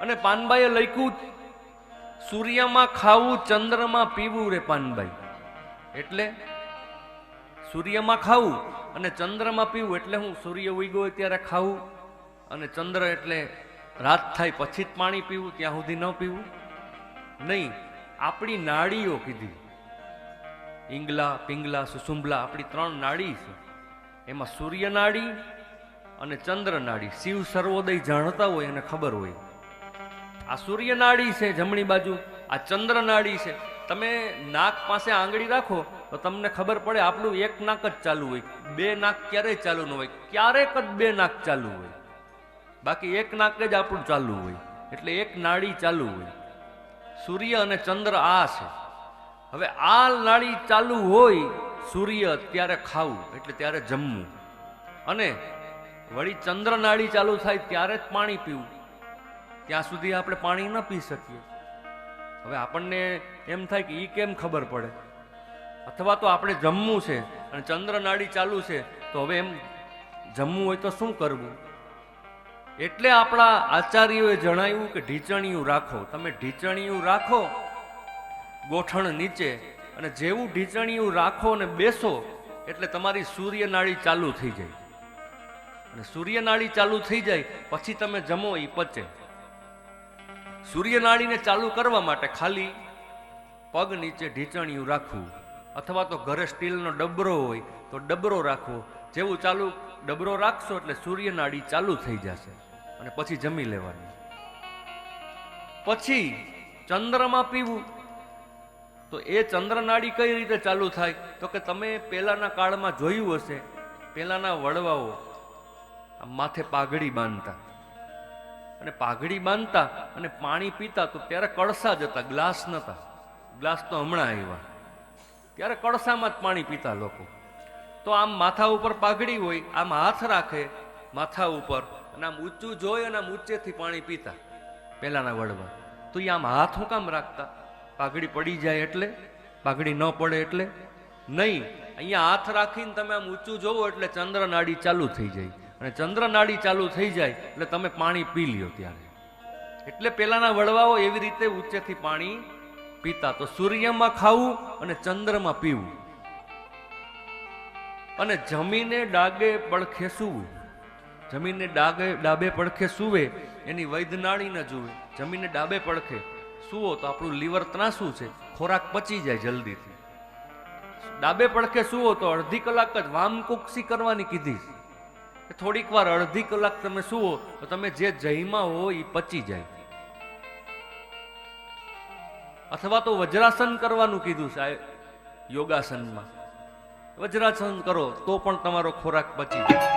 અને પાનબાઈએ લખ્યું, સૂર્યમાં ખાવું, ચંદ્રમાં પીવું રે પાનબાઈ. એટલે સૂર્યમાં ખાવું અને ચંદ્રમાં પીવું એટલે હું સૂર્ય ઉગ્યો ત્યારે ખાવું અને ચંદ્ર એટલે રાત થાય પછી જ પાણી પીવું, ત્યાં સુધી ન પીવું. નહીં, આપણી નાળીઓ કીધી. ઈંગલા, પિંગલા, સુસુંબલા, આપણી ત્રણ નાળી છે. એમાં સૂર્ય નાળી અને ચંદ્ર નાળી. શિવ સર્વોદય જાણતા હોય એને ખબર હોય. આ સૂર્યનાળી છે જમણી બાજુ, આ ચંદ્રનાળી છે. તમે નાક પાસે આંગળી રાખો તો તમને ખબર પડે આપણું એક નાક જ ચાલુ હોય. બે નાક ક્યારેય ચાલુ ન હોય. ક્યારેક જ બે નાક ચાલુ હોય. બાકી એક નાક જ આપણું ચાલુ હોય. એટલે એક નાળી ચાલુ હોય. સૂર્ય અને ચંદ્ર આ છે. હવે આ નાળી ચાલુ હોય સૂર્ય ત્યારે ખાવું, એટલે ત્યારે જમવું. અને વળી ચંદ્ર નાળી ચાલુ થાય ત્યારે જ પાણી પીવું. ત્યાં સુધી આપણે પાણી ન પી શકીએ. હવે આપણને એમ થાય કે એ કેમ ખબર પડે? અથવા તો આપણે જમવું છે અને ચંદ્ર નાડી ચાલુ છે, તો હવે એમ જમવું હોય તો શું કરવું? એટલે આપણા આચાર્યોએ જણાવ્યું કે ઢીચણિયું રાખો. તમે ઢીચણિયું રાખો, ગોઠણ નીચે, અને જેવું ઢીચણિયું રાખો અને બેસો, એટલે તમારી સૂર્યનાળી ચાલુ થઈ જાય. અને સૂર્યનાળી ચાલુ થઈ જાય, પછી તમે જમો એ પચે. સૂર્ય નાડીને ચાલુ કરવા માટે ખાલી પગ નીચે ઢીચણિયું રાખવું, અથવા તો ઘરે સ્ટીલનો ડબરો હોય તો ડબરો રાખવો. જેવું ચાલુ ડબરો રાખશો એટલે સૂર્યનાળી ચાલુ થઈ જશે અને પછી જમી લેવાની. પછી ચંદ્રમાં પીવું. તો એ ચંદ્રનાળી કઈ રીતે ચાલુ થાય? તો કે તમે પહેલાના કાળમાં જોયું હશે પહેલાના વડવાઓ માથે પાઘડી બાંધતા. અને પાઘડી બાંધતા અને પાણી પીતા તો ત્યારે કળસા હતા, ગ્લાસ નતા. ગ્લાસ તો હમણાં આવ્યા. ત્યારે કળસામાં જ પાણી પીતા લોકો. તો આમ માથા ઉપર પાઘડી હોય, આમ હાથ રાખે માથા ઉપર અને આમ ઊંચું જોઈ અને આમ ઊંચેથી પાણી પીતા પહેલાંના વડવા તો એ આમ હાથ હું કામ રાખતા? પાઘડી પડી જાય એટલે? પાઘડી ન પડે એટલે? નહીં, અહીંયા હાથ રાખીને તમે આમ ઊંચું જોવો એટલે ચંદ્ર નાડી ચાલુ થઈ જાય. અને ચંદ્ર નાડી ચાલુ થઈ જાય એટલે તમે પાણી પી લ્યો ત્યારે. એટલે પેલાના વડવાઓ એવી રીતે ઉચ્ચેથી પાણી પીતા. તો સૂર્યમાં ખાવું અને ચંદ્રમાં પીવું. અને જમીને ડાગે પડખે સૂવું. જમીનને ડાગે, ડાબે પડખે સૂવે, એની વૈધનાળી ન જુએ. જમીનને ડાબે પડખે સૂવો તો આપણું લીવર ત્રાસું છે. ખોરાક પચી જાય જલ્દીથી. ડાબે પડખે સૂવો તો અડધી કલાક જ વામકુક્ષી કરવાની કીધી છે. થોડીક વાર અડધી કલાક તમે સુવો, તો તમે જે જયમાં હો એ પચી જાય. અથવા તો વજ્રાસન કરવાનું કીધું છે યોગાસનમાં. વજ્રાસન કરો, તો પણ તમારો ખોરાક પચી જાય.